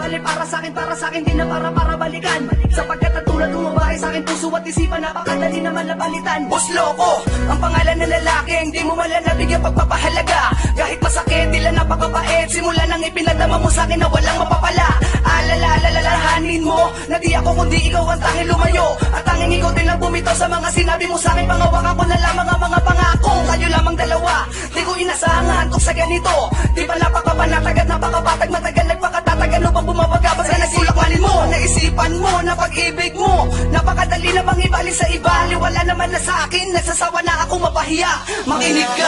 bali para sa akin, para sa akin Di na para para balikan. Sapagkat ang tulad ng babae sa akin Puso at isipan, napakadali naman na palitan. Boss Loco, ang pangalan ng lalaki Hindi mo lang nabigyan pagpapahalaga. Kahit masakit, tila napakapait Simula nang ipinadama mo sa akin na walang mapapala. Alala, alalahanin mo Na di ako kundi ikaw ang tanging lumayo. At tanging ikaw din ang bumitaw sa mga sinabi mo sa akin Pangawakan ko na lamang ang mga pangako Kayo lamang dalawa. Di ko inasahan kung sa ganito. Di ba napakapanatag at napakapatag Matagal nagpakatatag Ano bang bumabaga Basta nagsulakwanin mo? Naisipan mo na pag-ibig mo? Napakadali na bang ibalik sa iba? Liwala naman na sa akin. Nagsasawa na ako mapahiya. Makinig ka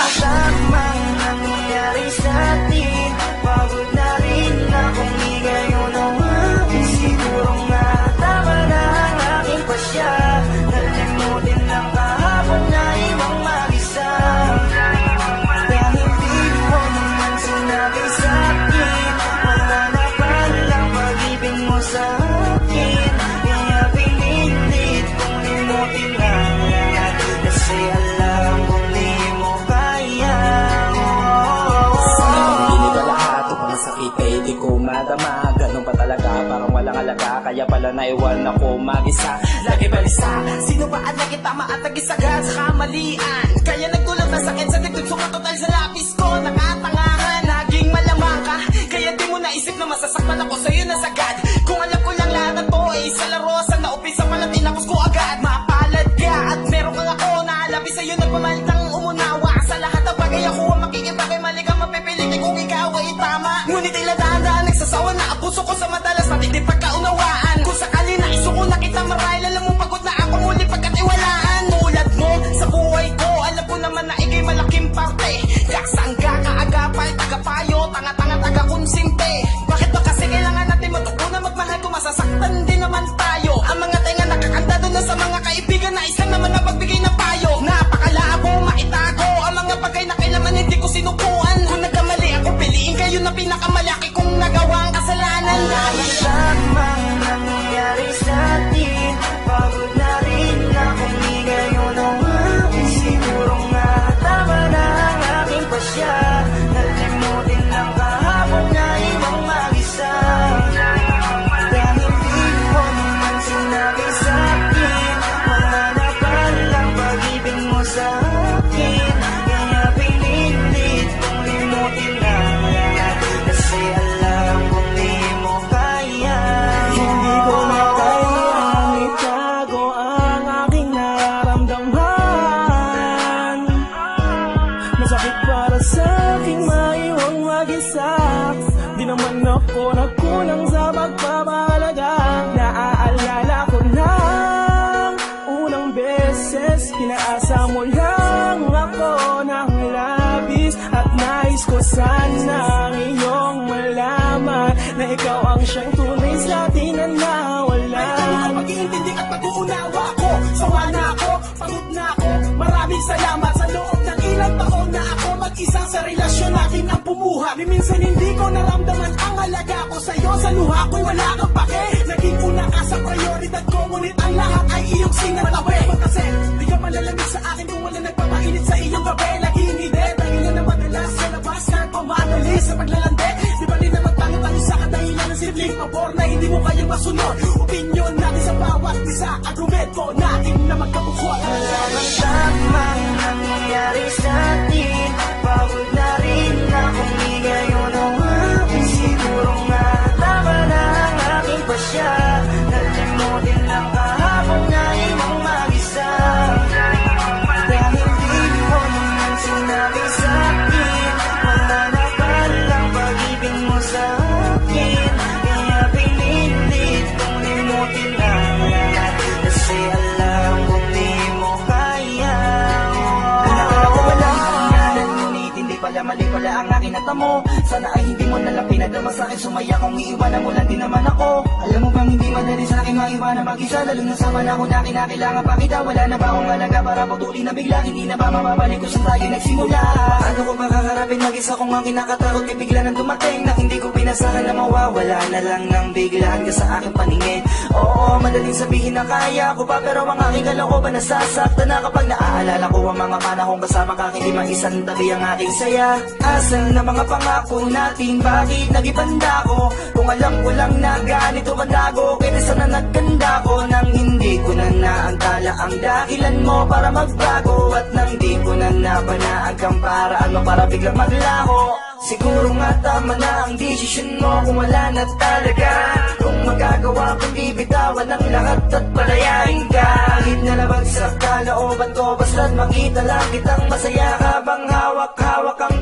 alaga Kaya pala naiwan ako mag-isa. Lagi balisa Sino ba ang lagi tama at nag-isagad sa kamalian? Masasaktan din naman tayo. Ang mga tenga nakakanda doon na sa mga kaibigan Na isang naman na pagbigay ng payo. Napakalabo, maitago Ang mga bagay na kailangan hindi ko sinukuan. Kung nagkamali ako, piliin kayo na pinakamalaki Kong nagawang kasalanan. Tamang nangyari ako nagkulang sa pagpapahalaga. Naaalala ko na unang beses Pinaasa mo Ni minsan hindi ko naramdaman ang halaga ko sa'yo. Sa luha ko'y wala kang pake. Naging una ka sa prioridad ko Ngunit ang lahat ay iyong sinatabi. Kasi di ka malalamig sa akin Kung wala nagpapainit sa iyong gabi Laging hindi Dahil na madalas sa labas Kahit pumadali sa paglalande Di ba rin naman tayo-tayo sa kadahilan ng simpleng pabor Na hindi mo kayang masunod? Opinyon natin sa bawat isa Argumento natin na magkabukod aking natamo Sana ay hindi mo nalang pinadama sa akin. Sumaya kung iiwanan mo lang din naman ako. Alam mo bang hindi madali sa akin maiwanan mag-isa? Lalo na sa panahon na kinakailangan pa kita. Wala na ba akong alaga para putulin na bigla? Hindi na ba mababalik kung saan tayo nagsimula? Ano ko makakarapin mag-isa kung ang kinakatakot. Ay bigla nang dumating na hindi ko pinasahan na mawawala na lang ng biglaan ka sa aking paningin. Oo, madaling sabihin na kaya ko pa Pero ang aking kalooban nasasaktan na Kapag naaalala ko ang mga panahon kasama ka Hindi isang tabi ang aking saya. Asan na mga pangako natin. Bakit nagipanda ko Kung alam ko lang na ganito kadago Kaya sana nagkanda ko. Nang hindi ko na naantala ang dahilan mo Para magbago. At nang di ko na nabanaan kang paraan mo Para biglang maglaho. Siguro nga tama na ang desisyon mo Kung wala na talaga. Kung magagawa kong bibitawan ng lahat At palayain ka. Kahit na labag sa kalooban ko Basta't makita lang kitang masaya. Habang hawak-hawak ang